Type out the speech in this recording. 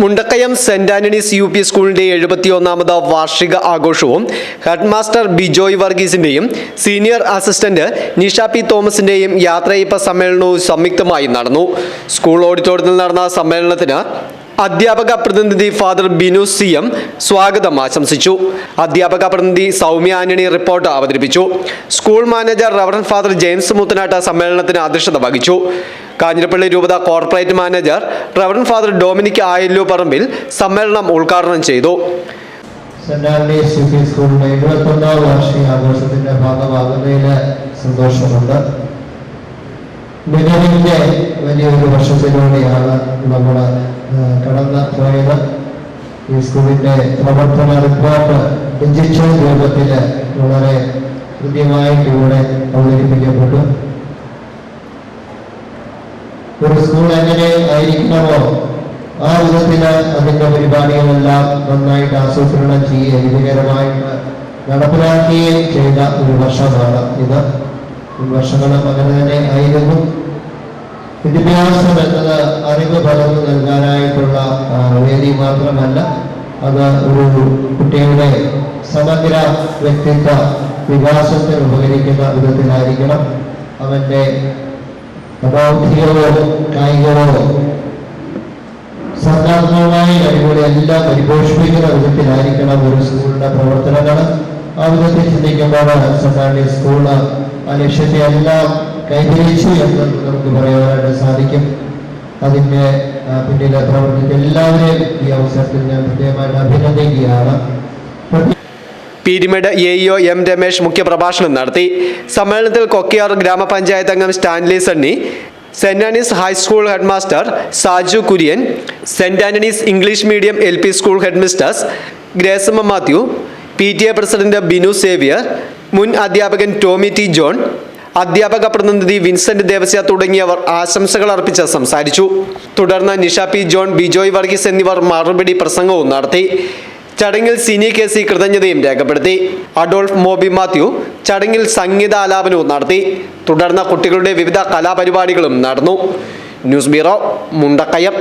Mundakkayam saint Antony's U P സ്കൂളിന്റെ എഴുപത്തിയൊന്നാമത് വാർഷിക ആഘോഷവും ഹെഡ് മാസ്റ്റർ ബിജോയ് വർഗീസിന്റെയും സീനിയർ അസിസ്റ്റന്റ് നിഷ പി തോമസിന്റെയും യാത്രയപ്പ സമ്മേളനവും സംയുക്തമായി നടന്നു. സ്കൂൾ ഓഡിറ്റോറിയത്തിൽ നടന്ന സമ്മേളനത്തിന് അധ്യാപക പ്രതിനിധി ഫാദർ ബിനു സി എം സ്വാഗതം ആശംസിച്ചു. അധ്യാപക പ്രതിനിധി സൗമ്യ ആന്റണി റിപ്പോർട്ട് അവതരിപ്പിച്ചു. School manager reverend father James Muthanatta സമ്മേളനത്തിന് അധ്യക്ഷത വഹിച്ചു. കാഞ്ഞിരപ്പള്ളി രൂപത corporate manager reverend father Dominic Ayallu Parambil സമ്മേളനം ഉദ്ഘാടനം ചെയ്തു. നിലവിന്റെ വലിയൊരു വർഷത്തിലൂടെയാണ് നമ്മൾ കടന്നു പോയത് ഈ സ്കൂളിന്റെ പ്രവർത്തന റിപ്പോർട്ട് ഡിജിറ്റൽ രൂപത്തിൽ വളരെ കൃത്യമായിട്ട് ഇവിടെ അവതരിപ്പിക്കപ്പെട്ടു. ഒരു സ്കൂൾ എങ്ങനെ ആയിരിക്കണമോ ആ വിധത്തിൽ അതിന്റെ പരിപാടികളെല്ലാം നന്നായിട്ട് ആസൂത്രണം ചെയ്യുകയും വിജയകരമായിട്ട് നടപ്പിലാക്കുകയും ചെയ്ത ഒരു വർഷമാണ് ഇത്. വർഷങ്ങളും അങ്ങനെ തന്നെ ആയിരുന്നു. വിദ്യാഭ്യാസം എന്നത് അറിവ് പകർന്നു നൽകാനായിട്ടുള്ള വേദി മാത്രമല്ല അത് ഒരു കുട്ടിയുടെ സമഗ്ര വ്യക്തിത്വ വികാസത്തിന് ഉപകരിക്കുന്ന വിധത്തിലായിരിക്കണം. അവന്റെ ബൗദ്ധികമോ കായികമോ സർഗാത്മകമായ കഴിവുകളെ എല്ലാം പരിപോഷിപ്പിക്കുന്ന വിധത്തിലായിരിക്കണം ഒരു സ്കൂളിന്റെ പ്രവർത്തനങ്ങൾ. ആ വിധത്തിൽ ചിന്തിക്കുമ്പോൾ സർക്കാരിന്റെ സ്കൂൾ ആ ലക്ഷ്യത്തെ എല്ലാം കൈവരിച്ചു എന്ന് നമുക്ക് പറയാനായിട്ട് സാധിക്കും. അതിന്റെ പിന്നീട് പ്രവർത്തിച്ച എല്ലാവരെയും ഈ അവസരത്തിൽ ഞാൻ പ്രത്യേകമായിട്ട് അഭിനന്ദിക്കുകയാണ്. Peermade A EO M Ramesh മുഖ്യപ്രഭാഷണം നടത്തി. സമ്മേളനത്തിൽ കൊക്കിയാർ ഗ്രാമപഞ്ചായത്ത് അംഗം Stanley Sunny saint Anne's high school head master Saju Kurian saint Antony's English medium L P school head mistress Gracemma Mathew P T A president Binu Xavier മുൻ അധ്യാപകൻ Tomy T John അധ്യാപക പ്രതിനിധി Vincent Devasya തുടങ്ങിയവർ ആശംസകൾ അർപ്പിച്ച് സംസാരിച്ചു. തുടർന്ന് നിഷ പി ജോൺ ബിജോയ് വർഗീസ് എന്നിവർ മറുപടി പ്രസംഗവും നടത്തി. ചടങ്ങിൽ സിനി കെ സി കൃതജ്ഞതയും രേഖപ്പെടുത്തി. അഡോൾഫ് മോബി മാത്യു ചടങ്ങിൽ സംഗീത ആലാപനവും നടത്തി. തുടർന്ന് കുട്ടികളുടെ വിവിധ കലാപരിപാടികളും നടന്നു. News bureau Mundakkayam.